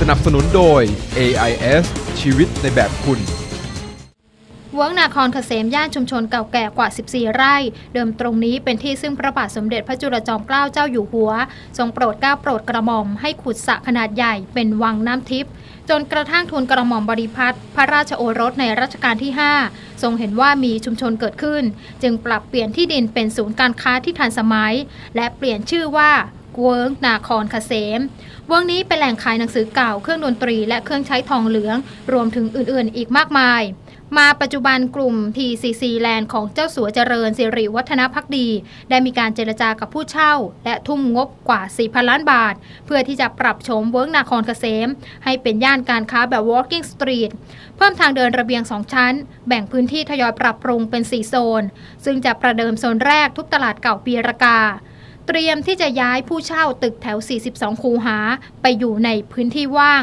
สนับสนุนโดย AIS ชีวิตในแบบคุณ เวิร์กนาครเกษมย่านชุมชนเก่าแก่กว่า 14 ไร่ เดิมตรงนี้เป็นที่ซึ่งพระบาทสมเด็จพระจุลจอมเกล้าเจ้าอยู่หัว ทรงโปรดเกล้าโปรดกระหม่อมให้ขุดสระขนาดใหญ่เป็นวังน้ำทิพย์จนกระทั่งทูลกระหม่อมบริพัตรพระราชโอรสในรัชกาลที่ 5 ทรงเห็นว่ามีชุมชนเกิดขึ้น จึงปรับเปลี่ยนที่ดินเป็นศูนย์การค้าที่ทันสมัย และเปลี่ยนชื่อว่า เวิร์กนาครเกษมเวิร์กนี้เป็นแหล่งขายหนังสือเก่าเครื่องดนตรีและเครื่องใช้ทองเหลือง รวมถึงอื่นๆ อีกมากมาย มาปัจจุบันกลุ่ม TCC Land ของเจ้าสัวเจริญสิริวัฒนพักดี ได้มีการเจรจากับผู้เช่า และทุ่มงบกว่า 4,000 ล้านบาท เพื่อที่จะปรับโฉมเวิร์กนาครเกษม ให้เป็นย่านการค้าแบบ Walking Street เพิ่มทางเดินระเบียง 2 ชั้น แบ่งพื้นที่ทยอยปรับปรุงเป็น 4 โซน ซึ่งจะประเดิมโซนแรกทุกตลาดเก่าปีรากา เตรียมที่จะย้ายผู้เช่าตึกแถว 42 คูหา ไปอยู่ในพื้นที่ว่าง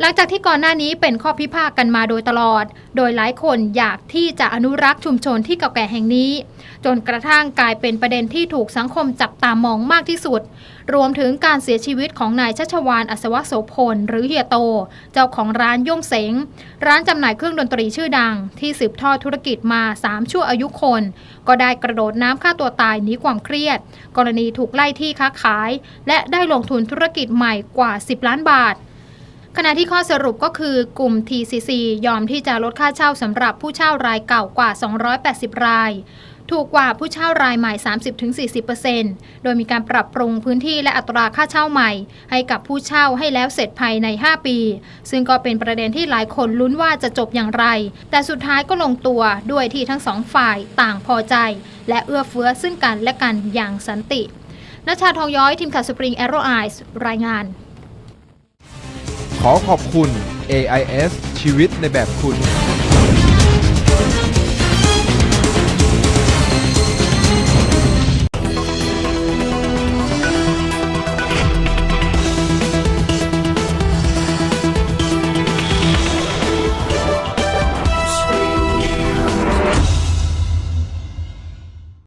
หลังจากที่ก่อนหน้านี้เป็นข้อพิพาทกันมาโดยตลอด โดยหลายคนอยากที่จะอนุรักษ์ชุมชนที่เก่าแก่แห่งนี้ จนกระทั่งกลายเป็นประเด็นที่ถูกสังคมจับตามองมากที่สุด รวมถึงการเสียชีวิตของนายชัชวานอัศวโสพล หรือเฮียโต เจ้าของร้านย่งเสง ร้านจำหน่ายเครื่องดนตรีชื่อดัง ที่สืบทอดธุรกิจมา 3 ชั่วอายุคน ก็ได้กระโดดน้ำฆ่าตัวตายหนีความเครียด กรณีถูกไล่ที่ค้าขาย และได้ลงทุนธุรกิจใหม่กว่า 10 ล้านบาท ขณะที่ข้อสรุปก็คือกลุ่ม TCC ยอมที่จะลดค่าเช่าสำหรับผู้เช่ารายเก่ากว่า 280 ราย ถูกกว่าผู้เช่ารายใหม่ 30-40%โดยมีการปรับปรุงพื้นที่และอัตราค่าเช่าใหม่ ให้กับผู้เช่าให้แล้วเสร็จภายใน 5 ปี ซึ่งก็เป็นประเด็นที่หลายคนลุ้นว่าจะจบอย่างไร แต่สุดท้ายก็ลงตัวด้วยที่ทั้งสองฝ่ายต่างพอใจ และเอื้อเฟื้อซึ่งกันและกันอย่างสันตินชชาทองย้อยทีมข่าวสปริงแอโรไอส์รายงาน ขอขอบคุณ AIS ชีวิตในแบบคุณ